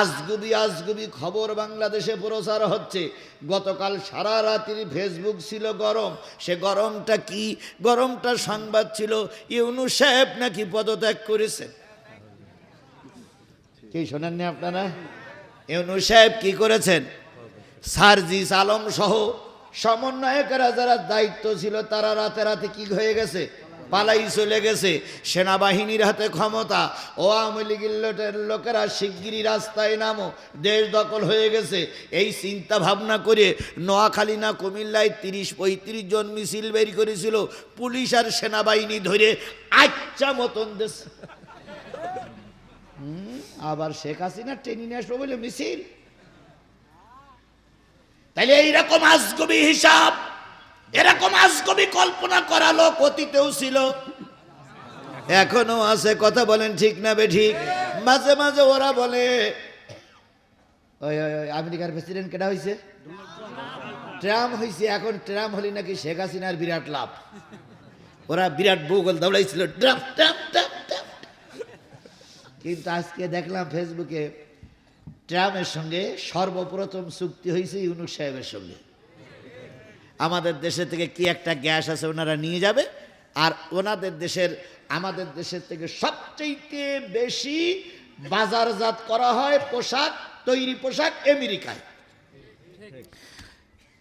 আজগুবি আজগুবি খবর বাংলাদেশে প্রচার হচ্ছে। গতকাল সারা রাত্রি ফেসবুক ছিল গরম। সে গরমটা কি? গরমটা সংবাদ ছিল ইউনু সাহেব নাকি পদত্যাগ করেছেন কি শোনেননি আপনারা? ইউনু সাহেব কি করেছেন? সার্জিস আলম সহ সমন্বয়কেরা যারা দায়িত্ব ছিল, তারা রাতে রাতে কি হয়ে গেছে? পালাই চলে গেছে। সেনাবাহিনীর হাতে ক্ষমতা। ও আওয়ামী লীগের লোকেরা শিগগিরই রাস্তায় নামো। দেশ দখল হয়ে গেছে। এই চিন্তা ভাবনা করে নোয়াখালী না কুমিল্লায় তিরিশ পঁয়ত্রিশ জন মিছিল বের করেছিল পুলিশ আর সেনাবাহিনী ধরে। আচ্ছা মতন দেশ। আবার শেখ হাসিনা টেনে নিয়ে আসব বলে মিছিল। তাইলে এইরকম আজগবি হিসাব এরকম আজগবি কল্পনা করা লোক অতীতেও ছিল। এখনও আছে, কথা বলেন ঠিক না বে ঠিক? মাঝে মাঝে ওরা বলে, ওই আমেরিকার প্রেসিডেন্ট কেটা হয়েছে ট্রাম্প হয়েছে এখন ট্রাম্প হলি নাকি শেখ হাসিনার বিরাট লাভ। ওরা বিরাট বৌগল দৌড়াইছিল, ট্রাম্প ট্রাম্প কিন্তু আজকে দেখলাম ফেসবুকে ট্রাম্পের সঙ্গে সর্বপ্রথম চুক্তি হয়েছে ইউনুস সাহেবের সঙ্গে। আমাদের দেশে থেকে কি একটা গ্যাস আছে ওনারা নিয়ে যাবে? আর ওনাদের দেশের, আমাদের দেশের থেকে সবচেয়ে বেশি বাজারজাত করা হয় পোশাক, তৈরি পোশাক আমেরিকায়।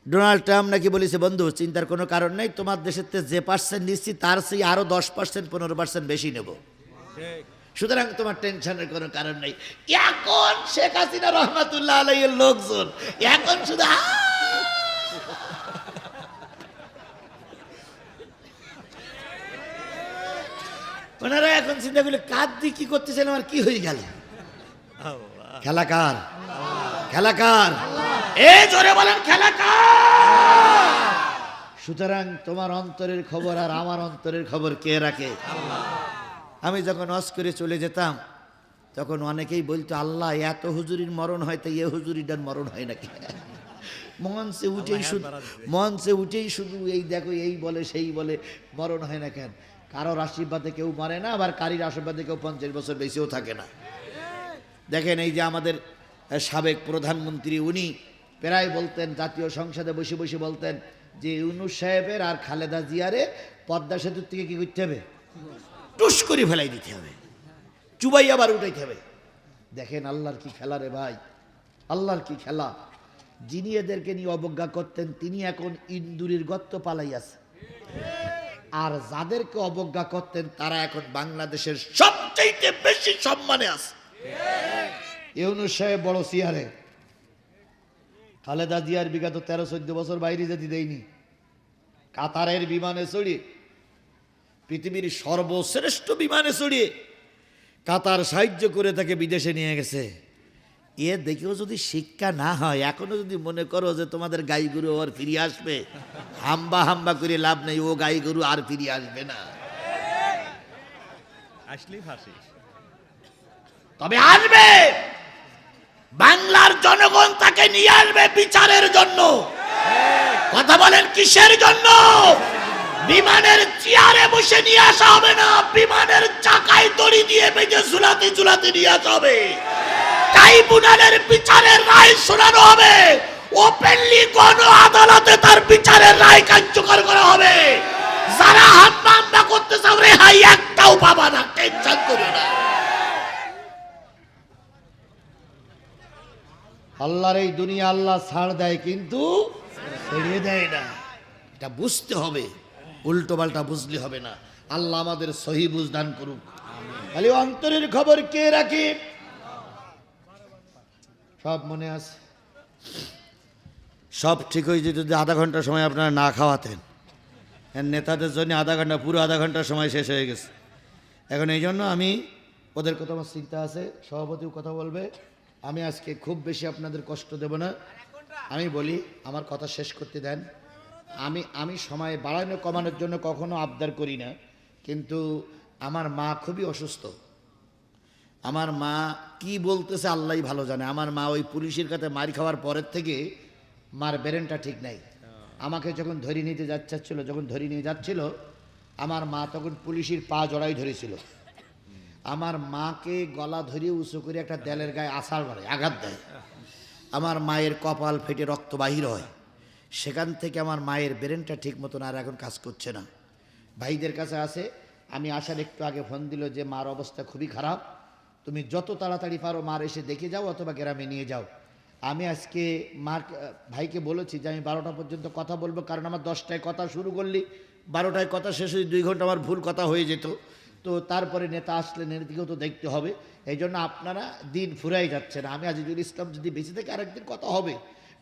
ডোনাল্ড ট্রাম্প নাকি বলেছে, বন্ধু, চিন্তার কোনো কারণ নেই, তোমার দেশের যে পার্সেন্ট নিচ্ছি, তার সেই আরও দশ পার্সেন্ট পনেরো পার্সেন্ট বেশি নেব। সুতরাং তোমার টেনশনের কোনো কারণ নেই। এখন শেখ হাসিনা রহমাতুল্লাহ আলাইয়ের লোকজন, এখন শুধু ওনারা এখন চিন্তা করলে কার দিয়ে কি করতেছেন আমার কি হয়ে গেল? খেলাকার খেলাকার এ জোরে বলেন খেলাকার সুতরাং তোমার অন্তরের খবর আর আমার অন্তরের খবর কে রাখে? আমি যখন অস করে চলে যেতাম তখন অনেকেই বলতো আল্লাহ এত হুজুরির মরণ হয় তাই এ হুজুরিটার মরণ হয় নাকি? মঞ্চে উঠেই শুধু মঞ্চে উঠেই শুধু এই দেখো এই বলে সেই বলে মরণ হয় না কেন? কারোর আশীর্বাদে কেউ মারে না, আবার কারির আশীর্বাদে কেউ পঞ্চাশ বছর বেশিও থাকে না। দেখেন এই যে আমাদের সাবেক প্রধানমন্ত্রী, উনি প্রায় বলতেন, জাতীয় সংসদে বসে বসে বলতেন যে, ইউনুস সাহেবের আর খালেদা জিয়ারে পদ্মা সেতুর থেকে কি করতে হবে? টুস করে ফেলাই দিতে হবে। চুবাই আবার উঠাইতে হবে। দেখেন আল্লাহর কি খেলা রে ভাই, আল্লাহর কি খেলা। যিনি এদেরকে নিয়ে অবজ্ঞা করতেন, তিনি এখন ইন্দুরির গর্ত পালাই আছে আর যাদেরকে অবজ্ঞা করতেন, তারা এখন বাংলাদেশের সবচেয়ে বেশি সম্মানে আছে। বড় সিয়ারে। খালেদা জিয়ার বিগত তেরো, চোদ্দ বছর বাইরে যেতে দেয়নি। কাতারের বিমানে চড়িয়ে পৃথিবীর সর্বশ্রেষ্ঠ বিমানে চড়িয়ে কাতার সাহায্য করে তাকে বিদেশে নিয়ে গেছে। এ দেখেও যদি শিক্ষা না হয় এখনও যদি মনে করো যে তোমাদের গাই গরু আর ফিরে আসবে হাম্বা হাম্বা করে লাভ নেই ও গাই গরু আর ফিরে আসবে না। আসলেই তবে আসবে! বাংলার জনগণ তাকে নিয়ে আসবে বিচারের জন্য। কথা বলেন কিসের জন্য? বিমানের চেয়ারে বসে নিয়ে আসা হবে না বিমানের চাকায় দড়ি দিয়ে বেঁধে ঝুলাতে ঝুলাতে নিয়ে আসা হবে। ট্রাইব্যুনালের বিচারের রায় শোনানো হবে। ওপেনলি কোন আদালতে তার বিচারের রায় কার্যকর করা হবে। যারা হাম্বা হাম্বা করতে চাও রেহাই একটাও পাবা না, টেনশন করো না। আল্লাহর এই দুনিয়া আল্লাহ ছাড় দেয় কিন্তু ছেড়ে দেয় না। এটা বুঝতে হবে উল্টো পাল্টা বুঝলে হবে না। আল্লাহ আমাদের সহি বুঝ দান করুক। খালি অন্তরের খবর কে রাখে? সব মনে আছে? সব ঠিক হয়ে যেত যদি আধা ঘণ্টা সময় আপনারা না খাওয়াতেন। আর নেতাদের জন্য আধা ঘণ্টা, পুরো আধা ঘণ্টা সময় শেষ হয়ে গেছে। এখন এই জন্য আমি ওদের কথা আমার চিন্তা আছে, সভাপতিও কথা বলবে। আমি আজকে খুব বেশি আপনাদের কষ্ট দেব না। আমি বলি, আমার কথা শেষ করতে দেন। আমি আমি সময় বাড়ানো, কমানোর জন্য কখনো আবদার করি না। কিন্তু আমার মা খুবই অসুস্থ। আমার মা কি বলতেছে আল্লাহই ভালো জানে। আমার মা ওই পুলিশের কাছে মারি খাওয়ার পরের থেকে মার ব্রেনটা ঠিক নাই। আমাকে যখন ধরে নিতে যাচ্ছিল, যখন ধরে নিয়ে যাচ্ছিল, আমার মা তখন পুলিশের পা জড়াই ধরেছিল। আমার মাকে গলা ধরিয়ে উঁচু করে একটা দেলের গায়ে আছাড় মারে, আঘাত দেয়। আমার মায়ের কপাল ফেটে রক্ত বাহির হয়। সেখান থেকে আমার মায়ের ব্রেনটা ঠিক মতন আর এখন কাজ করছে না। ভাইদের কাছে আছে আমি আসার একটু আগে ফোন দিল যে, মার অবস্থা খুবই খারাপ। তুমি যত তাড়াতাড়ি পারো মার এসে দেখে যাও অথবা গ্রামে নিয়ে যাও। আমি আজকে মার, ভাইকে বলেছি যে আমি বারোটা পর্যন্ত কথা বলব, কারণ আমার দশটায় কথা শুরু করলি, বারোটায় কথা শেষ হয়ে দুই ঘণ্টা আমার ভুল কথা হয়ে যেত। তো তারপরে নেতা আসলে নেতাকেও তো দেখতে হবে। এই জন্য আপনারা দিন ফুরাই যাচ্ছেন। আমি আজিজুল ইসলাম যদি বেঁচে থেকে আরেকদিন কথা হবে,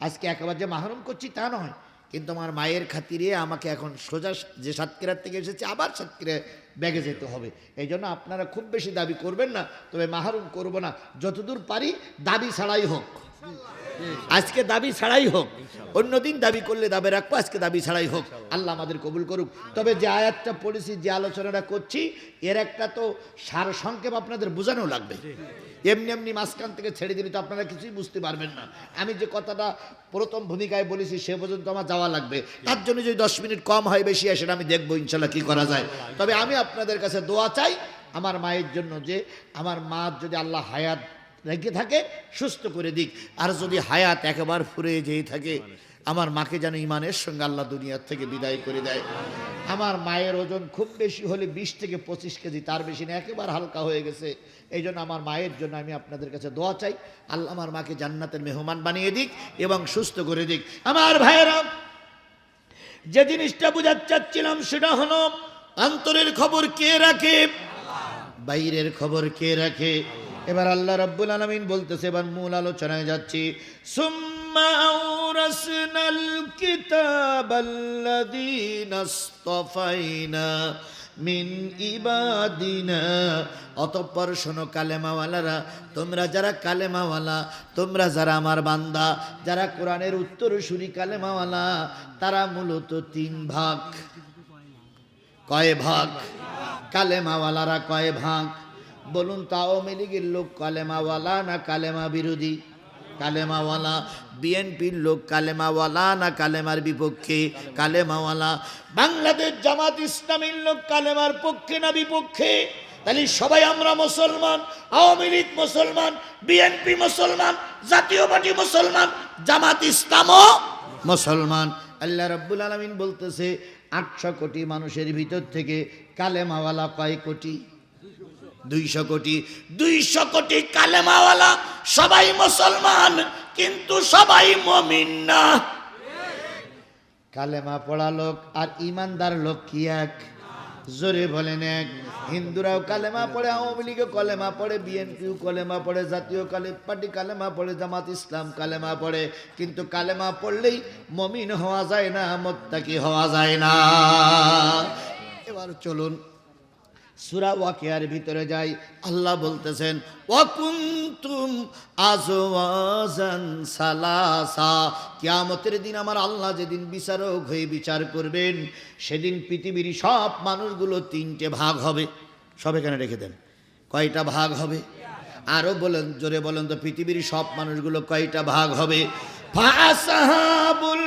আজকে একেবারে যে মাহরুম করছি তা নয়। কিন্তু আমার মায়ের খাতিরে আমাকে এখন সোজা যে সাতক্ষীরার থেকে এসেছে, আবার সাতক্ষীরা ব্যাগে যেতে হবে। এই জন্য আপনারা খুব বেশি দাবি করবেন না, তবে মাহরুম করব না। যতদূর পারি দাবি ছাড়াই হোক। আজকে দাবি ছাড়াই হোক, অন্যদিন দাবি করলে দাবি রাখব, আজকে দাবি ছাড়াই হোক, আল্লাহ আমাদের কবুল করুক। তবে যে আয়াতটা পড়েছি, যে আলোচনাটা করছি, এর একটা তো সার সংক্ষেপ আপনাদের বোঝানো লাগবে। এমনি এমনি মাঝখান থেকে ছেড়ে দিলে তো আপনারা কিছুই বুঝতে পারবেন না। আমি যে কথাটা প্রথম ভূমিকায় বলেছি, সে পর্যন্ত আমার যাওয়া লাগবে। তার জন্য যদি দশ মিনিট কম হয়, বেশি আসে, আমি দেখব ইনশাল্লাহ কি করা যায়। তবে আমি আপনাদের কাছে দোয়া চাই, আমার মায়ের জন্য যে, আমার মা যদি আল্লাহ হায়াত রেখে থাকে, সুস্থ করে দিক। আর যদি হায়াত একেবারে ফুরে যেয়ে থাকে, আমার মাকে যেন ইমানের সঙ্গে আল্লাহ দুনিয়ার থেকে বিদায় করে দেয়। আমার মায়ের ওজন খুব বেশি হলে বিশ থেকে পঁচিশ কেজি, তার বেশি না, একেবারে হালকা হয়ে গেছে। এই জন্য আমার মায়ের জন্য আমি আপনাদের কাছে দোয়া চাই, আল্লাহ আমার মাকে জান্নাতের মেহমান বানিয়ে দিক এবং সুস্থ করে দিক। আমার ভাইয়েরা, যে জিনিসটা বোঝাতে চাচ্ছিলাম সেটা হলো, অন্তরের খবর কে রাখে? বাইরের খবর কে রাখে? এবার আল্লাহ রব্বুল আলামিন বলতেছে, এবার মূল আলোচনায় যাচ্ছি। মিন ইবাদিনা। অতঃপর শোনো কালেমাওয়ালারা, তোমরা যারা কালেমাওয়ালা, তোমরা যারা আমার বান্দা, যারা কোরআনের উত্তর শুনি কালেমাওয়ালা, তারা মূলত তিন ভাগ। কয় ভাগ? কালেমাওয়ালারা কয় ভাগ? বলুন, তো আওয়ামী লীগের লোক কালেমাওয়ালা না কালেমা বিরোধী? কালেমাওয়ালা। বিএনপির লোক কালেমাওয়ালা না কালেমার বিপক্ষে? কালেমাওয়ালা। বাংলাদেশ জামাত ইসলামীর লোক কালেমার পক্ষে না বিপক্ষে? তাহলে সবাই আমরা মুসলমান, আওয়ামী লীগ মুসলমান, বিএনপি মুসলমান, জাতীয় পার্টি মুসলমান, জামাত ইসলামও মুসলমান। আল্লাহ রাব্বুল আলামিন বলতেছে, আটশো কোটি মানুষের ভিতর থেকে কালেমাওয়ালা কয় কোটি? দুইশো কোটি দুইশো কোটি কালেমাওয়ালা, সবাই মুসলমান, কিন্তু সবাই মমিন না। কালেমা পড়া লোক আর ইমানদার লোক কি এক? জোরে বলেন এক। হিন্দুরাও কালেমা পড়ে, আওয়ামী লীগও কলেমা পড়ে, বিএনপিও কলেমা পড়ে, জাতীয় কালে পার্টি কালেমা পড়ে, জামাত ইসলাম কালেমা পড়ে। কিন্তু কালেমা পড়লেই মমিন হওয়া যায় না, মোত্তাকি হওয়া যায় না। এবার চলুন সুরা ওয়াকিয়ার ভিতরে যাই, আল্লাহ বলতেছেন, ওয়াকুন্তুম আজওয়াজান সালাসা। কিয়ামতের দিন আমার আল্লাহ যেদিন বিচারক হয়ে বিচার করবেন, সেদিন পৃথিবীর সব মানুষগুলো তিনটে ভাগ হবে। সব এখানে রেখে দেন। কয়টা ভাগ হবে? আরও বলেন, জোরে বলেন তো, পৃথিবীর সব মানুষগুলো কয়টা ভাগ হবে? ফাসাহাবুল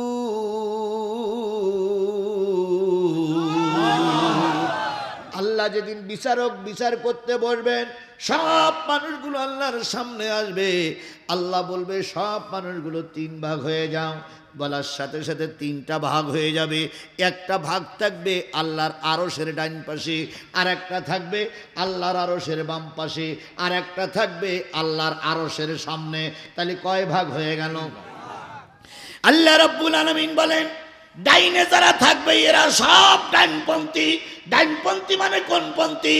আল্লাহ যেদিন বিচারক বিচার করতে বসবেন, সব মানুষগুলো আল্লাহর সামনে আসবে। আল্লাহ বলবে, সব মানুষগুলো তিন ভাগ হয়ে যাও। বলার সাথে সাথে তিনটা ভাগ হয়ে যাবে। একটা ভাগ থাকবে আল্লাহর আরসের ডাইন পাশে আর একটা থাকবে আল্লাহর আরসের বাম পাশে আর একটা থাকবে আল্লাহর আরসের সামনে। তাহলে কয় ভাগ হয়ে গেল? আল্লাহ রব্বুল আলমিন বলেন ডাইনে যারা থাকবে, এরা সব ডাইনপন্থী। ডাইনপন্থী মানে কোন পন্থী?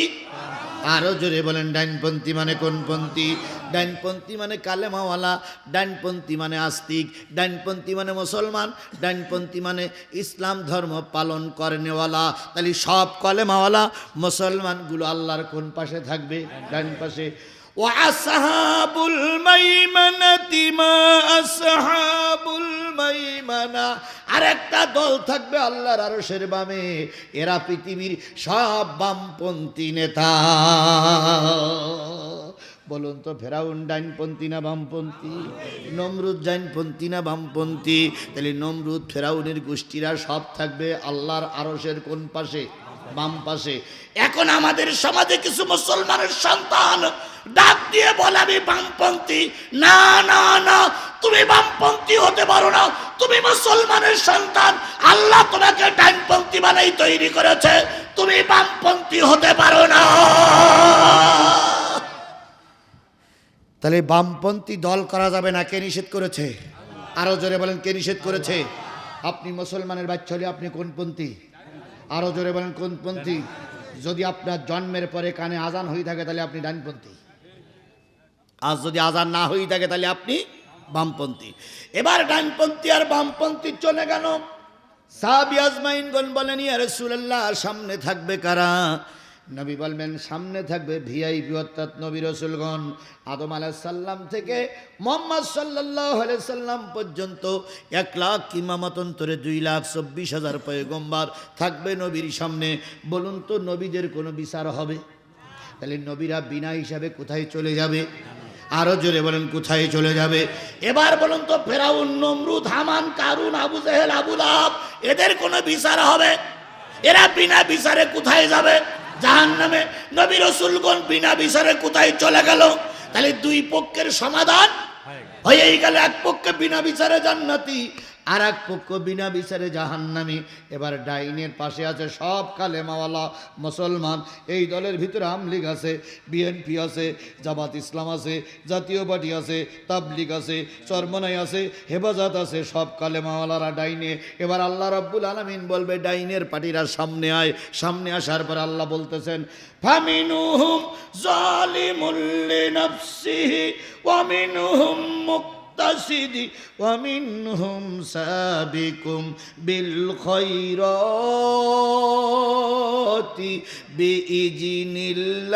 আরও জোরে বলেন, ডাইনপন্থী মানে কোন পন্থী? ডাইনপন্থী মানে কালেমাওয়ালা, ডাইনপন্থী মানে আস্তিক, ডাইনপন্থী মানে মুসলমান, ডাইনপন্থী মানে ইসলাম ধর্ম পালন করেনেওয়ালা। তাহলে সব কলেমাওয়ালা মুসলমানগুলো আল্লাহর কোন পাশে থাকবে? ডাইন পাশে। وأصحاب الميمنة ما أصحاب الميمنة আরেকটা দল থাকবে আল্লাহর আরশের বামে এরা পৃথিবীর সব বামপন্থী নেতা বলুন তো ফেরাউন ডাইনপন্থী না বামপন্থী নমরুদ ডাইনপন্থী না বামপন্থী তাহলে নমরুদ ফেরাউনের গোষ্ঠীরা সব থাকবে আল্লাহর আরশের কোন পাশে বাম পাশে এখন আমাদের সমাজে কিছু মুসলমানের সন্তান ডাক দিয়ে বলে আমি বামপন্থী। না না না, তুমি বামপন্থী হতে পারো না। তুমি মুসলমানের সন্তান। আল্লাহ তোমাকে ডাইনপন্থী বানাই তৈরি করেছে। তুমি বামপন্থী হতে পারো না। তাহলে বামপন্থী দল করা যাবে না, কে নিষেধ করেছে? আরও জোরে বলেন, কে নিষেধ করেছে? আপনি মুসলমানের বাচ্চা হলে আপনি কোন পন্থী আরও জোরে বলেন কোন পন্থী যদি আপনার জন্মের পরে কানে আজান হয়ে থাকে, তাহলে আপনি ডানপন্থী। আজ যদি আজান না হয়ে থাকে, তাহলে আপনি বামপন্থী। এবার ডানপন্থী আর বামপন্থী চলে গেল। সাহাবি আজমাইনগণ বলেন, ইয়া রাসূলুল্লাহ, সামনে থাকবে কারা? নবী বলবেন, সামনে থাকবে ভিআইপি, অর্থাৎ নবী রসুলগণ। আদম সাল্লাম থেকে মোহাম্মদ সাল্লাহ সাল্লাম পর্যন্ত এক লাখ কিমামাতন্তরে দুই লাখ চব্বিশ হাজার পয়গম্বার থাকবে নবীর সামনে। বলুন তো, নবীদের কোনো বিচার হবে? তাহলে নবীরা বিনা হিসাবে কোথায় চলে যাবে? আরও জোরে বলেন কোথায় চলে যাবে? এবার বলুন তো ফেরাউন নমরুদ হামান কারুন আবু জেহেল আবু আব এদের কোনো বিচার হবে? এরা বিনা বিচারে কোথায় যাবে? জাহান নামে নবী রসুলগণ বিনা বিচারে কোথায় চলে গেল? তাহলে দুই পক্ষের সমাধান হয়েই গেল। এক পক্ষে বিনা বিচারে জান্নাতি আর এক পক্ষ বিনা বিচারে জাহান্নামি। এবার ডাইনের পাশে আছে সব কালেমাওয়ালা মুসলমান। এই দলের ভিতরে আমলিগ আছে, বিএনপি আছে, জামাত ইসলাম আছে, জাতীয় পার্টি আছে, তাবলিগ আছে, চরমনাই আছে, হেফাজত আছে, সব কালেমাওয়ালারা ডাইনে। এবার আল্লাহ রাব্বুল আলমিন বলবে, ডাইনের পার্টিরা সামনে আয়। সামনে আসার পর আল্লাহ বলতেছেন, ফামিনুহুম জালিমুল লিনাফসিহি ওয়া মিনহুম মুক্ত المقتصد ومنهم سابق بالخيرات بإذن الله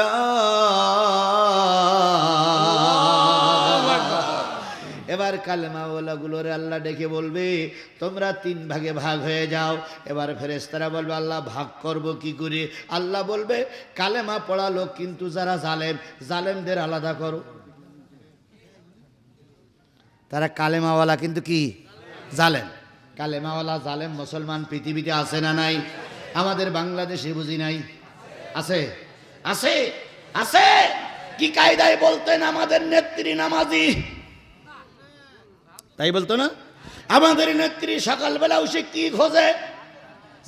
এবার কালেমাওয়ালাগুলোরে আল্লাহ ডেকে বলবে তোমরা তিন ভাগে ভাগ হয়ে যাও এবার ফেরেস্তারা বলবে আল্লাহ ভাগ করব কি করে আল্লাহ বলবে কালেমা পড়া লোক কিন্তু যারা জালেম জালেমদের আলাদা করো তারা কালেমাওয়ালা কিন্তু কি? জালেম। কালেমাওয়ালা, জালেম, মুসলমান, পৃথিবীতে আছে না নাই? আমাদের বাংলাদেশে বুঝি নাই? আছে। আছে। আছে। কি কায়দায় বলতেন আমাদের নেত্রী নামাজি? তাই বলতো না? আমাদের নেত্রী সকালবেলা উঠে কি খোঁজে?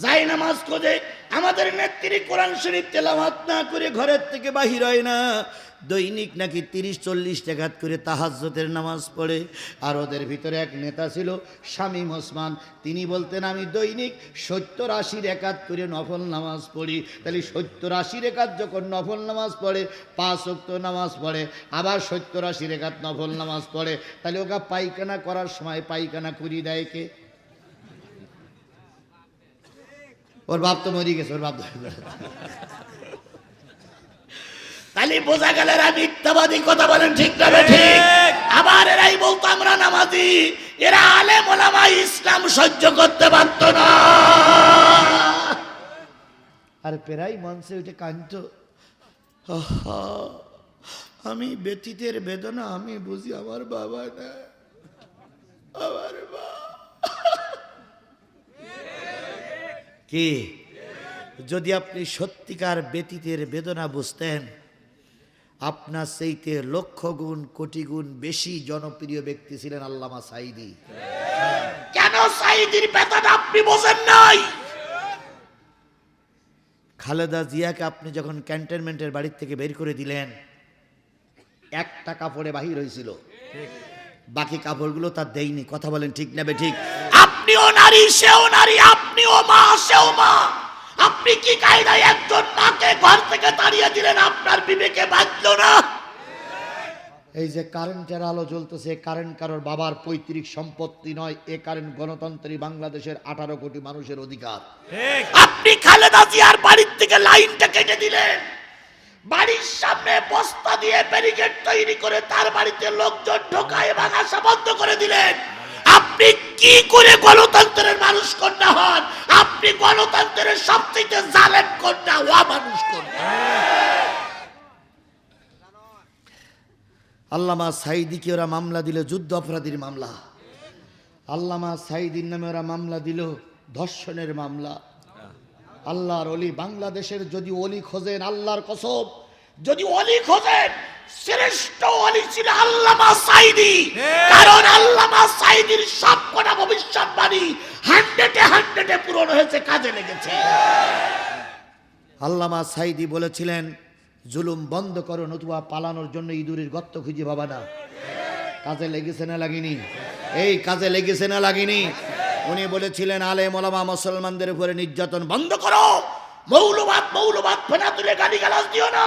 যাই নামাজ খোঁজে। আমাদের নেত্রী কোরআন শরীফ তেলাওয়াত না করে ঘরের থেকে বাহির হয় না। দৈনিক নাকি তিরিশ, চল্লিশ টাকাত করে তাহাজ্জতের নামাজ পড়ে। আর ওদের ভিতরে এক নেতা ছিল শামীম ওসমান। তিনি বলতেন, আমি দৈনিক সত্তর, আশি রেখাত করে নফল নামাজ পড়ি। তাহলে সত্তর, আশি রেখাত যখন নফল নামাজ পড়ে, পাঁচ অক্ত নামাজ পড়ে, আবার সত্তর, আশি রেখাত নফল নামাজ পড়ে। তাহলে ওকে পায়খানা করার সময় পায়খানা করি দেয় কে? ওর বাপ তো মরি গেছে, ওর বাপ তাহলে বোঝা গেল এরা মিথ্যাবাদী কথা বলেন ঠিক না ঠিক? আবার এরাই বলতো আমরা নামাজি। এরা আলে মোলামা ইসলাম সহ্য করতে পারত না। আর প্রায় মঞ্চে উঠে কান্ত আমি ব্যতীতের বেদনা আমি বুঝি আমার বাবা না। আমার কি? যদি আপনি সত্যিকার ব্যতীতের বেদনা বুঝতেন আপনার সেইতে লক্ষ গুণ, কোটি গুণ বেশি জনপ্রিয় ব্যক্তি ছিলেন আল্লামা সাইদি কেন সাইদির বেদনা আপনি বোঝেন নাই? খালেদা জিয়াকে আপনি যখন ক্যান্টনমেন্টের বাড়ির থেকে বের করে দিলেন, একটা কাপড়ে বাহির হয়েছিল। বাকি কাপড়গুলো তার দেয়নি। কথা বলেন ঠিক নেবে ঠিক? আপনিও নারী, সেও নারী, আপনিও মা, সেও মা। আপনি কি কায়দায় একজন মাকে ঘর থেকে তাড়িয়ে দিলেন? আপনার বিবেকে বাঁচলো না। এই যে কারেন্টের আলো জ্বলতেছে কারেন্ট কারোর বাবার পৈতৃক সম্পত্তি নয় এ কারেন্ট গণতন্ত্রী বাংলাদেশের আঠারো কোটি মানুষের অধিকার। আপনি খালেদা জিয়ার বাড়ির থেকে লাইনটা কেটে দিলেন। বাড়ির সামনে বস্তা দিয়ে ব্যারিকেড তৈরি করে তার বাড়িতে লোকজন ঢোকায় এবং আসা বন্ধ করে দিলেন। আপনি কি করে গণতন্ত্রের মানুষ কন্যা হন? আপনি গণতন্ত্রের সবচেয়ে জালেম কন্যা, ওয়া মানুষ কন্যা। আল্লামা সাইদিকে ওরা মামলা দিল, যুদ্ধ অপরাধীর মামলা। আল্লামা সাইদির নামে ওরা মামলা দিল, ধর্ষণের মামলা। আল্লাহর অলি বাংলাদেশের যদি অলি খোঁজেন, আল্লাহর কসম যদি অলি খোঁজেন শ্রেষ্ঠ অলি ছিল আল্লামা সাইদি। কারণ আল্লামা সাইদির সব কটা ভবিষ্যৎবাণী হান্ড্রেডে হান্ড্রেডে পূরণ হয়েছে কাজে লেগেছে। আল্লামা সাইদি বলেছিলেন জুলুম বন্ধ করো নতুবা পালানোর জন্য ইঁদুরের গর্ত খুঁজে পাবা না। কাজে লেগেছে না লাগেনি? এই কাজে লেগেছে না লাগেনি? উনি বলেছিলেন আলে মোলামা মুসলমানদের উপরে নির্যাতন বন্ধ করো। মৌলবাদ মৌলবাদ ফেনা তুলে গালি গালাজ দিও না।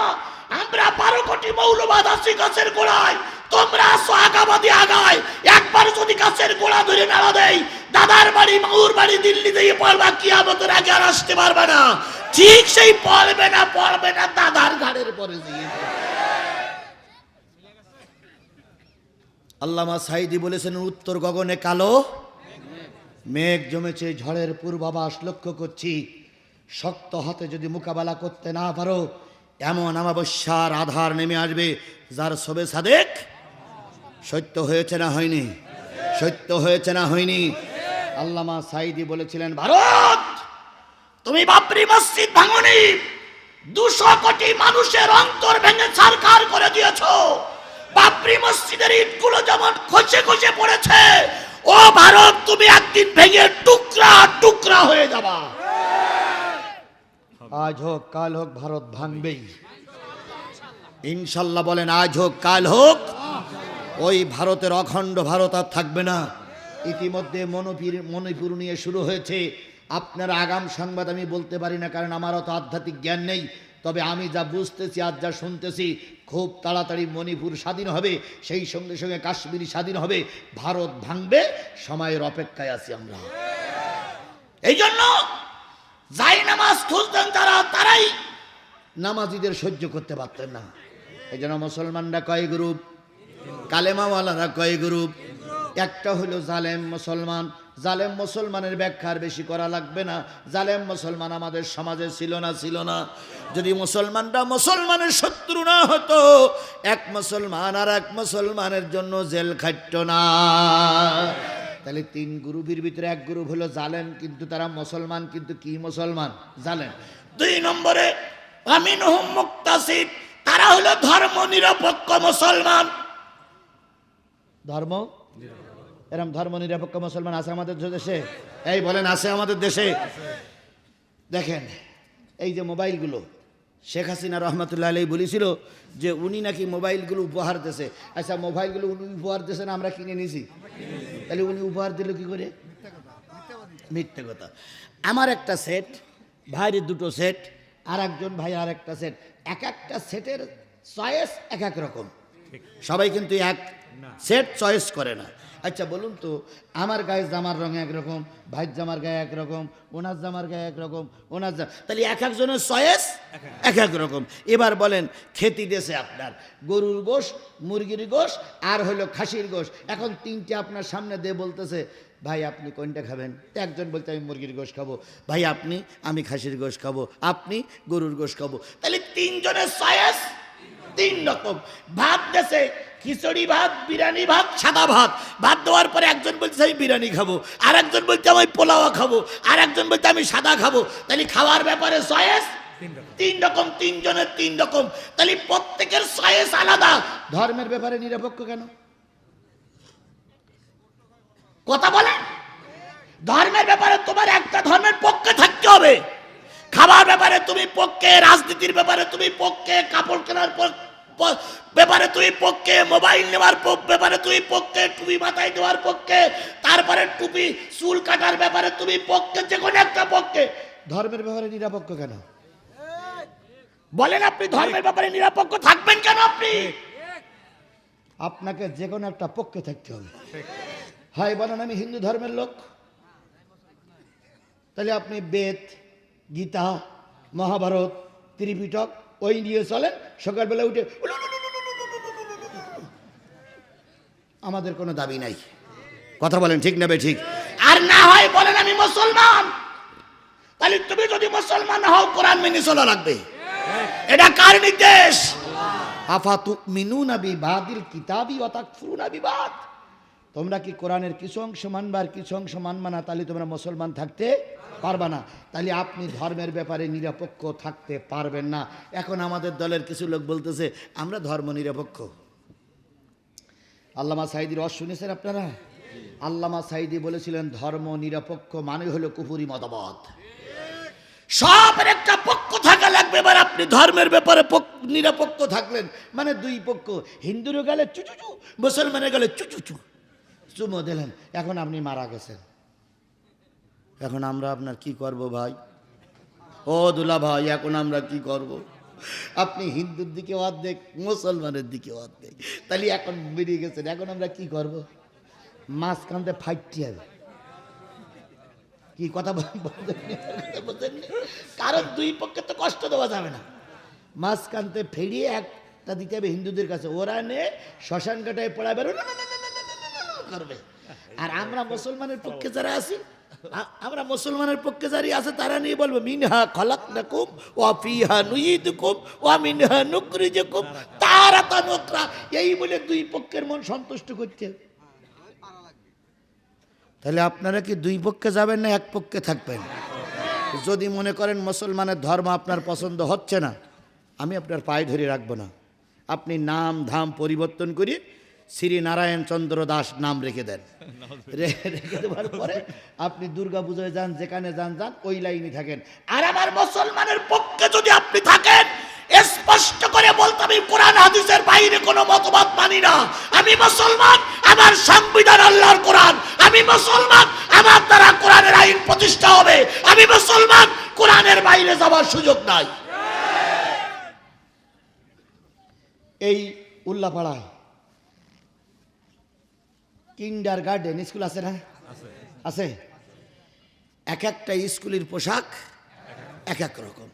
আমরা বারো কোটি মৌলবাদ আছি গাছের গোড়ায়। তোমরা আসো আগাবাদি আগায়। একবার যদি গাছের গোড়া ধরে নাড়া দেয় দাদার বাড়ি, মাউর বাড়ি দিল্লি দিয়ে পড়বা কিয়ামতের আগে আর আসতে পারবে না। ঠিক সেই পড়বে না পড়বে না দাদার ঘাড়ের পরে আল্লামা সাইদি বলেছেন, উত্তর গগনে কালো, মেঘ জমেছে, ঝড়ের পূর্বাভাস লক্ষ্য করছি। শক্ত হাতে যদি মোকাবেলা করতে না পারো এমন আমাবস্যার আধার নেমে আসবে, যার সবে সাদেক সত্য হয়েছে না হয়নি। সত্য হয়েছে না হয়নি। আল্লামা সাইদি বলেছিলেন, ভারত, তুমি বাবরি মসজিদ ভাঙনি। দুশো কোটি মানুষের অন্তর ভেঙে ছারখার করে দিয়েছ। বাবরি মসজিদের ইটগুলো যেমন খসে খসে পড়েছে, ও ভারত, তুমি একদিন ভেঙে টুকরা টুকরা হয়ে যাবা। আজ হোক কাল হোক ভারত ভাঙবেই। ইনশাল্লাহ। বলেন আজ হোক কাল হোক ওই ভারতের অখণ্ড ভারত আর থাকবে না। ইতিমধ্যে মনোপীর মণিপুর নিয়ে শুরু হয়েছে। আপনার আগাম সংবাদ আমি বলতে পারি না কারণ আমার অত আধ্যাত্মিক জ্ঞান নেই। তবে আমি যা বুঝতেছি আর যা শুনতেছি খুব তাড়াতাড়ি মণিপুর স্বাধীন হবে সেই সঙ্গে সঙ্গে কাশ্মীর স্বাধীন হবে। ভারত ভাঙবে সময়ের অপেক্ষায় আছি আমরা। এই জন্য যাই নামাজ খুঁজতেন তারা, তারাই নামাজিদের সহ্য করতে পারতেন না। এই জন্য মুসলমানরা কয় গ্রুপ? কালেমাওয়ালারা কয় গ্রুপ? একটা হলো জালেম মুসলমান। জালেম মুসলমানের ব্যাখ্যার বেশি করা লাগবে না। জালেম মুসলমান আমাদের সমাজে ছিল না ছিল না। যদি মুসলমানরা মুসলমানের শত্রু না হতো, এক মুসলমান আর এক মুসলমানের জন্য জেল খাটত না। তাহলে তিন গ্রুপের ভিতরে এক গ্রুপ হলো জালেম, কিন্তু তারা মুসলমান, কিন্তু কি মুসলমান? জালেম। দুই নম্বরে আমিন মুক্তাসিদ, তারা হলো ধর্ম নিরপেক্ষ মুসলমান। ধর্ম? এরম ধর্ম নিরপেক্ষ মুসলমান আছে আমাদের দেশে? এই বলেন, আছে আমাদের দেশে? দেখেন, এই যে মোবাইলগুলো শেখ হাসিনা রহমতুল্লাহ আলাই বলেছিল যে উনি নাকি মোবাইলগুলো উপহার দেশে আচ্ছা মোবাইলগুলো উনি উপহার দেশে না আমরা কিনে নিয়েছি? তাহলে উনি উপহার দিল কি করে? মিথ্যে কথা। আমার একটা সেট ভাইয়ের দুটো সেট আর একজন ভাই আর একটা সেট এক একটা সেটের চয়েস এক এক রকম। সবাই কিন্তু এক। সেট চয়েস করে না। আচ্ছা বলুন তো আমার গায়ে জামার রঙ একরকম ভাইয়ের জামার গায়ে একরকম ওনার জামার গায়ে একরকম ওনার জামা তাহলে এক একজনের চয়েস এক এক। রকম। এবার বলেন খেতি দেশে আপনার গরুর গোশ মুরগির গোশ আর হলো খাসির গোশ। এখন তিনটে আপনার সামনে দিয়ে বলতেছে ভাই আপনি কোনটা খাবেন? একজন বলতে আমি মুরগির গোশ খাব। ভাই আপনি আমি খাসির গোশ খাব আপনি গরুর গোশ খাব। তাহলে তিনজনের চয়েস তিন রকম। ভাত দেশে খিচুড়ি ভাত বিরিয়ানি ভাত সাদা ভাত। ভাত দেওয়ার পরে একজন বলছে আমি বিরিয়ানি খাব। আর একজন বলছে আমি পোলাও খাব। আর একজন বলছে আমি সাদা খাব। তাহলে খাওয়ার ব্যাপারে চয়েস? তিন রকম। তিনজনের তিন রকম। তাহলে প্রত্যেকের চয়েস আলাদা। ধর্মের ব্যাপারে নিরপেক্ষ কেন? কথা বলে ধর্মের ব্যাপারে তোমার একটা ধর্মের পক্ষে থাকতে হবে। খাবার ব্যাপারে তুমি পক্ষে রাজনীতির ব্যাপারে তুমি পক্ষে কাপড় কেনার প- প- ব্যাপারে তুমি পক্ষে মোবাইল নেওয়ার ব্যাপারে তুমি পক্ষে টুপি মাথায় দেওয়ার পক্ষে তারপরে টুপি চুল কাটার ব্যাপারে তুমি পক্ষে যে কোনো একটা পক্ষে। ধর্মের ব্যাপারে নিরপেক্ষ কেন? বলেন আপনি ধর্মের ব্যাপারে নিরপেক্ষ থাকবেন কেন আপনি? আপনাকে যে কোনো একটা পক্ষে থাকতে হবে। হয় বলেন আমি হিন্দু ধর্মের লোক। তাহলে আপনি বেদ গীতা মহাভারত ত্রিপিটক ওই নিয়ে চলেন সকালবেলা উঠে আমাদের কোনো দাবি নাই। কথা বলেন ঠিক নেবে ঠিক? আর না হয় বলেন আমি মুসলমান। তাহলে তুমি যদি মুসলমান হও, কোরআন মেনে চলা লাগবে। এটা কার নির্দেশ? বিবাদিল কিতাবি বিবাদ। তোমরা কি কোরআনের কিছু অংশ মানবা কিছু অংশ মানবা না, তাহলে তোমরা মুসলমান থাকতে পারবা না। তাহলে আপনি ধর্মের ব্যাপারে নিরপেক্ষ থাকতে পারবেন না। এখন আমাদের দলের কিছু লোক বলতেছে, আমরা ধর্ম নিরপেক্ষ আল্লামা সাইদির রস শুনেছেন আপনারা? আল্লামা সাইদি বলেছিলেন, ধর্ম নিরপেক্ষ মানে হলো কুপুরি মতামত। সবের একটা পক্ষ থাকা লাগবে, এবার আপনি ধর্মের ব্যাপারে পক- নিরপেক্ষ থাকলেন। মানে দুই পক্ষ। হিন্দুরও গেলে চুচুচু মুসলমানের গেলে চুচুচু চুমো দিলেন। এখন আপনি মারা গেছেন। এখন আমরা আপনার কি করব ভাই? ও দুলা ভাই এখন আমরা কি করব? আপনি হিন্দুর দিকে অর্ধেক মুসলমানের দিকে অর্ধেক তাহলে এখন বেরিয়ে গেছেন এখন আমরা কি করব মাঝখানতে ফাইটটি হবে কি কথা বলতেন কারণ দুই পক্ষে তো কষ্ট দেওয়া যাবে না মাঝখানতে ফেরিয়ে একটা দিতে হবে হিন্দুদের কাছে ওরা নে শ্মশান কাটায় পড়া বেরো করবে আর আমরা মুসলমানের পক্ষে যারা আছি আমরা মুসলমানের পক্ষে যারা আছে, তারা নিয়ে বলব, মিনহা খলাক নাকুম ও ফিহা নুইদুকুম ও মিনহা নুকরিজুকুম তারা তানুকরা এই বলে দুই পক্ষের মন সন্তুষ্ট করতে তাহলে আপনারা কি দুই পক্ষে যাবেন না এক পক্ষে থাকবেন? যদি মনে করেন মুসলমানের ধর্ম আপনার পছন্দ হচ্ছে না, আমি আপনার পায়ে ধরে রাখব না। আপনি নাম, ধাম পরিবর্তন করে শ্রী নারায়ণ চন্দ্র দাস নাম রেখে দেন। রেখে দেওয়ার পরে আপনি দুর্গা পুজোয় যান, যেখানে যান যান, ওই লাইনে থাকেন। আর আমার মুসলমানের পক্ষে যদি আপনি থাকেন, স্পষ্ট করে বলতে আমি কোরআন হাদিসের বাইরে কোনো মতবাদ মানি না। আমি মুসলমান, আমার সংবিধান আল্লাহর কোরআন। আমি মুসলমান, আমার দ্বারা কোরআনের আইন প্রতিষ্ঠা হবে। আমি মুসলমান, কোরআনের বাইরে যাওয়ার সুযোগ নাই। এই উল্লাপাড়ায় কিন্ডার গার্ডেন স্কুল আছে না? আছে। এক একটা স্কুলের পোশাক এক এক রকম।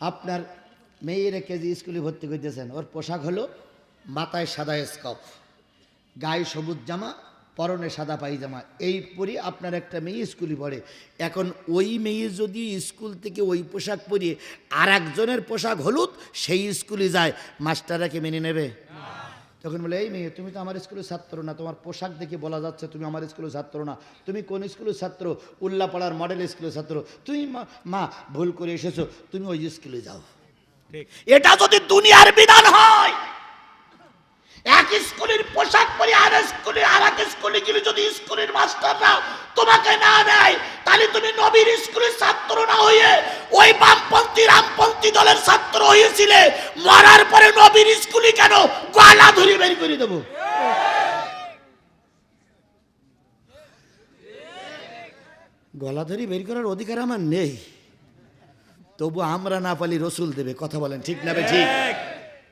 আপনার মেয়েরা কেজি স্কুলে ভর্তি করতেছেন ওর পোশাক হলো মাথায় সাদা স্কপ গায়ে সবুজ জামা পরনে সাদা পায়জামা এই পরে আপনার একটা মেয়ে স্কুলে পড়ে। এখন ওই মেয়ে যদি স্কুল থেকে ওই পোশাক পরিয়ে আর একজনের পোশাক হলুদ সেই স্কুলে যায়। মাস্টাররা কি মেনে নেবে? তখন বলে এই মেয়ে তুমি তো আমার স্কুলের ছাত্র না তোমার পোশাক দেখে বলা যাচ্ছে তুমি আমার স্কুলের ছাত্র না। তুমি কোন স্কুলের ছাত্র? উল্লাপাড়ার মডেল স্কুলের ছাত্র। তুমি মা- ভুল করে এসেছ তুমি ওই স্কুলে যাও। এটা যদি দুনিয়ার বিধান হয় এক স্কুলের পোশাক পরে আর স্কুলের আর এক স্কুলে গেলে যদি স্কুলের মাস্টাররা তোমাকে না নেয় তাহলে তুমি নবীর স্কুলের ছাত্র না হয়ে ওই বামপন্থী রামপন্থী দলের ছাত্র হয়েছিলে। মরার পরে নবীর স্কুলে কেন গলা ধরে বের করে দেবো? গলা ধরে বের করার অধিকার আমার নেই। তবু আমরা না পালি রসুল দেবে কথা বলেন ঠিক না ঠিক।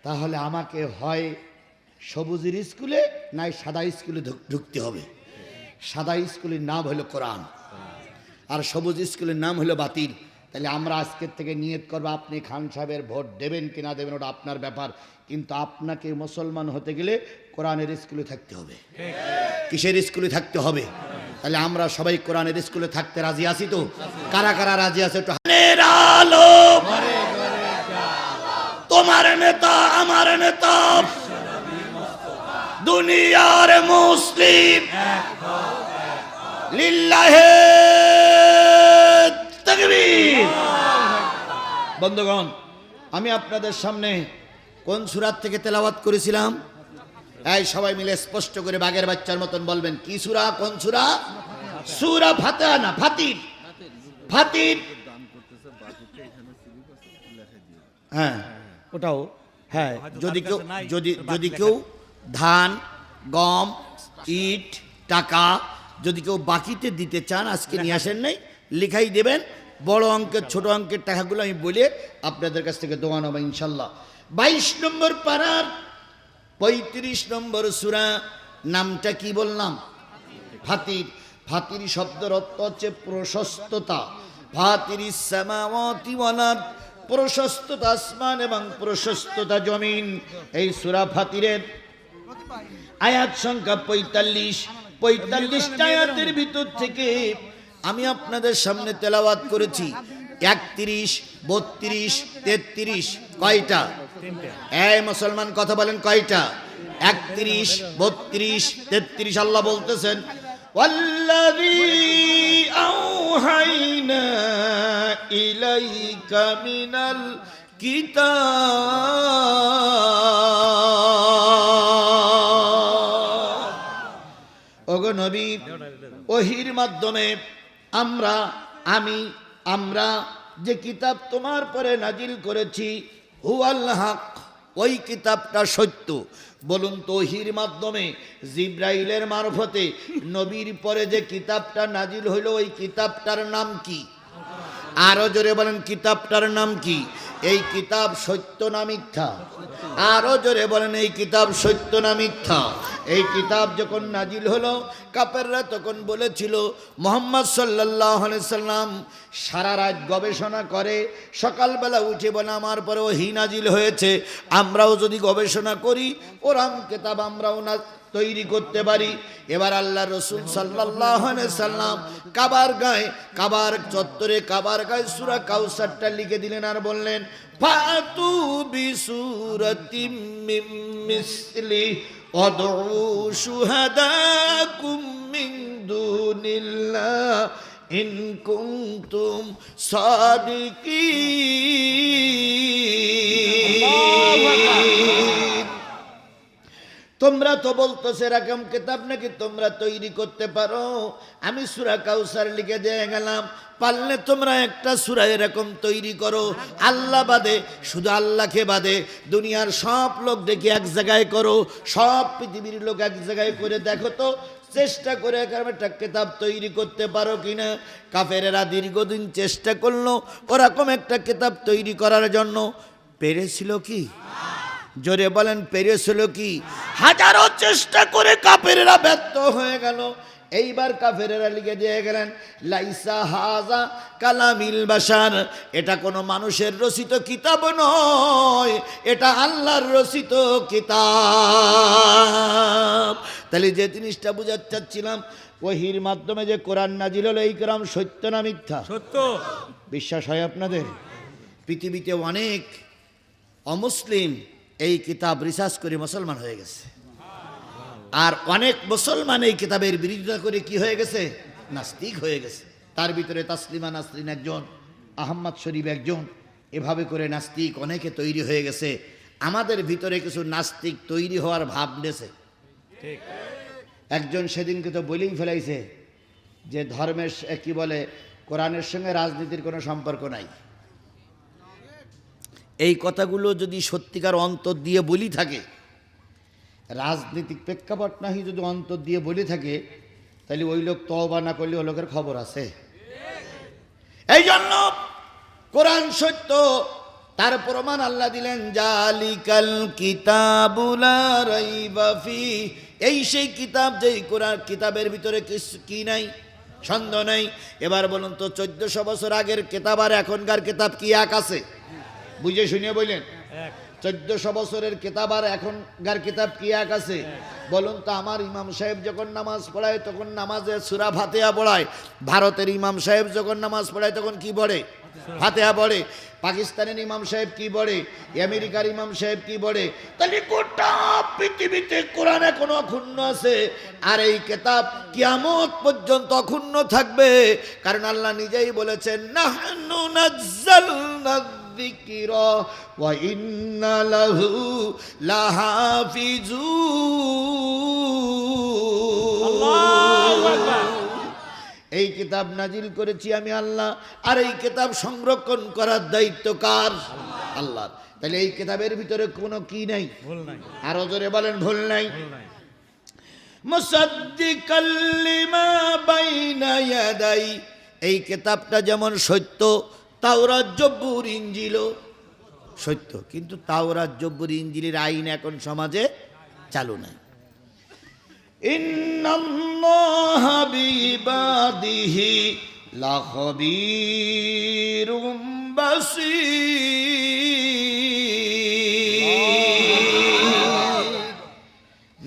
তাহলে আমাকে হয় সবুজের স্কুলে নাই সাদা স্কুলে ঢুকতে হবে। সাদা স্কুলের নাম হলো কোরআন। আর সবুজ স্কুলের নাম হলো বাতিল। তাহলে আমরা আজকের থেকে নিয়ত করব, আপনি খান সাহেবের ভোট দেবেন কি না দেবেন, ওটা আপনার ব্যাপার। কিন্তু আপনাকে মুসলমান হতে গেলে কোরআনের স্কুলে থাকতে হবে। কিসের স্কুলে থাকতে হবে? তাহলে আমরা সবাই কোরআনের স্কুলে থাকতে রাজি আছি তো? কারা কারা রাজি আছে একটু হাতের আলো তোমার নেতা আমার নেতা দুনিয়ার মুসলিম। লিল্লাহে তাকবীর। বন্ধুগণ আমি আপনাদের সামনে কোন সুরাত থেকে তেলাওয়াত করেছিলাম? এই সবাই মিলে স্পষ্ট করে বাঘের বাচ্চার মতন বলবেন কি সুরা? কোন সুরা? সুরা ফাতে না ফাতির। ফাতির। হ্যাঁ। ওটাও। হ্যাঁ। যদি কেউ যদি যদি কেউ ধান, গম, ইট, টাকা যদি কেউ বাকিতে দিতে চান, আজকে নিয়ে আসেন নাই, লিখাই দেবেন, বড় অঙ্কের, ছোট অঙ্কের টাকাগুলো আমি বলে আপনাদের কাছ থেকে দোয়া নেব ইনশাল্লাহ। বাইশ নম্বর পাড়ার পঁয়ত্রিশ নম্বর সুরা, নামটা কি বললাম? ফাতির। ফাতির শব্দের অর্থ হচ্ছে প্রশস্ততা। ফাতির সামাওয়াতি প্রশস্ততা আসমান এবং প্রশস্ততা জমিন। এই সুরা ফাতিরের আয়াত সংখ্যা পঁয়তাল্লিশ। পঁয়তাল্লিশটা আয়াতের ভিতর থেকে আমি আপনাদের সামনে তেলাওয়াত করেছি। একত্রিশ, বত্রিশ, তেত্রিশ, কয়টা? এই মুসলমান কথা বলেন কয়টা? একত্রিশ, বত্রিশ, তেত্রিশ আল্লাহ বলতেছেন ইলাইকা মিনাল কিতাব ওগো নবী, ওহির মাধ্যমে আমরা, আমি, আমরা যে কিতাব তোমার পরে নাজিল করেছি, হুয়াল ওই কিতাবটা সত্য। বলুন তহির মাধ্যমে জিব্রাইলের মারফতে নবীর পরে যে কিতাবটা নাজিল হইল, ওই কিতাবটার নাম কি? আরও জোরে বলেন, কিতাবটার নাম কি? এই কিতাব সত্য না মিথ্যা? আরও জোরে বলেন, এই কিতাব সত্য না মিথ্যা? এই কিতাব যখন নাজিল হলো কাপেররা তখন বলেছিল, মোহাম্মদ সাল্লাহ সাল্লাম সারা রাত গবেষণা করে, সকালবেলা উঠে বলে, আমার পরে ওহি নাজিল হয়েছে। আমরাও যদি গবেষণা করি ওরাম কিতাব আমরাও না তৈরি করতে পারি। এবার আল্লাহ রসুল সাল্লাম কাবার গায়ে, কাবার চত্বরে, কাবার গায়ে সুরা কাউসারটা লিখে দিলেন আর বললেন, ফাতু বিসুরতিম মিম মিসলি অদউ শুহাদাকুম মিন দুনিল্লাহ ইন কুনতুম সাদিকিন। তোমরা তো বলতো সেরকম কিতাব নাকি তোমরা তৈরি করতে পারো? আমি সুরা কাউসার লিখে দিয়ে গেলাম, পারলে তোমরা একটা সুরা এরকম তৈরি করো। আল্লাহ বাদে, শুধু আল্লাহকে বাদে, দুনিয়ার সব লোক দেখি এক জায়গায় করো, সব পৃথিবীর লোক এক জায়গায় করে দেখো তো, চেষ্টা করে এরকম একটা কিতাব তৈরি করতে পারো কিনা? কাফেরেরা দীর্ঘদিন চেষ্টা করল, ওরকম একটা কিতাব তৈরি করার জন্য। পেরেছিল কি? জোরে বলেন পেরেছিল কি? হাজারো চেষ্টা করে কাফেরেরা ব্যর্থ হয়ে গেল। এইবার কাফেরেরা লিখে দিয়ে গেলেন লাইসা হাজা কালামিল বাসার এটা কোনো মানুষের রচিত কিতাব নয় এটা আল্লাহর রচিত কিতাব। তাহলে যে জিনিসটা বুঝাতে চাচ্ছিলাম ওহির মাধ্যমে যে কোরআন নাজিল হলো এই কোরআন সত্য না মিথ্যা? সত্য। বিশ্বাস হয় আপনাদের? পৃথিবীতে অনেক অমুসলিম এই কিতাব রিসার্চ করে মুসলমান হয়ে গেছে। আর অনেক মুসলমান এই কিতাবের বিরোধিতা করে কি হয়ে গেছে? নাস্তিক হয়ে গেছে। তার ভিতরে তাসলিমা নাসরিন একজন আহম্মদ শরীফ একজন এভাবে করে নাস্তিক অনেকে তৈরি হয়ে গেছে। আমাদের ভিতরে কিছু নাস্তিক তৈরি হওয়ার ভাব নেছে। একজন সেদিনকে তো বলেই ফেলাইছে যে ধর্মের কি বলে কোরআনের সঙ্গে রাজনীতির কোনো সম্পর্ক নাই। এই কথাগুলো যদি সত্যিকার অন্তর দিয়ে বলি থাকে, রাজনীতিক প্রেক্ষাপট নাহি যদি অন্তর দিয়ে বলি থাকে, তাহলে ওই লোক তবা না করলে ওই লোকের খবর আছে। এই জন্য কোরআন সত্য, তার প্রমাণ আল্লাহ দিলেন, জালিকাল কিতাবুলা এই সেই কিতাব যেই কোরআন, কিতাবের ভিতরে কিছু কি নাই সন্দেহ নাই। এবার বলুন তো, চোদ্দশো বছর আগের কিতাব আর এখনকার কিতাব কি এক আছে? বুঝে শুনিয়ে বললেন চোদ্দশো বছরের কিতাব আর এখনকার কিতাব কি এক আছে? বলুন তো আমার ইমাম সাহেব যখন নামাজ পড়ায় তখন নামাজে সুরা ফাতেহা পড়ায়। ভারতের ইমাম সাহেব যখন নামাজ পড়ায় তখন কি পড়ে? ফাতেহা পড়ে। পাকিস্তানের ইমাম সাহেব কি পড়ে? আমেরিকার ইমাম সাহেব কি পড়ে? তাহলে গোটা পৃথিবীতে কোরআন এখনও অক্ষুণ্ণ আছে। আর এই কেতাব কিয়ামত পর্যন্ত অক্ষুণ্ণ থাকবে। কারণ আল্লাহ নিজেই বলেছেন নাহনু الذكر وإن له আল্লাহু আকবার। لحافظون এই কিতাব নাজিল করেছি আমি আল্লাহ আর এই কিতাব সংরক্ষণ করার দায়িত্ব কার আল্লাহ তাহলে এই কিতাবের ভিতরে কোনো কি নাই ভুল নাই আরো জোরে বলেন ভুল নাই ভুল নাই মুসাদ্দিকাল লিমা বাইনা ইয়াদাই এই কিতাবটা যেমন সত্য তাওরাত জব্বুর ইঞ্জিল সত্য, কিন্তু তাওরাত জব্বুর ইঞ্জিলের আইন এখন সমাজে চালু নাই। ইন্নাল্লাহা বিবাদিহি লাখবীরুম বাসীর।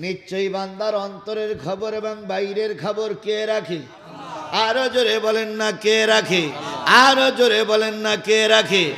নিশ্চয় নিশ্চয়ই বান্দার অন্তরের খবর এবং বাইরের খবর কে রাখে? আরও জোরে বলেন না কে রাখে? আরও জোরে বলেন না কে রাখে?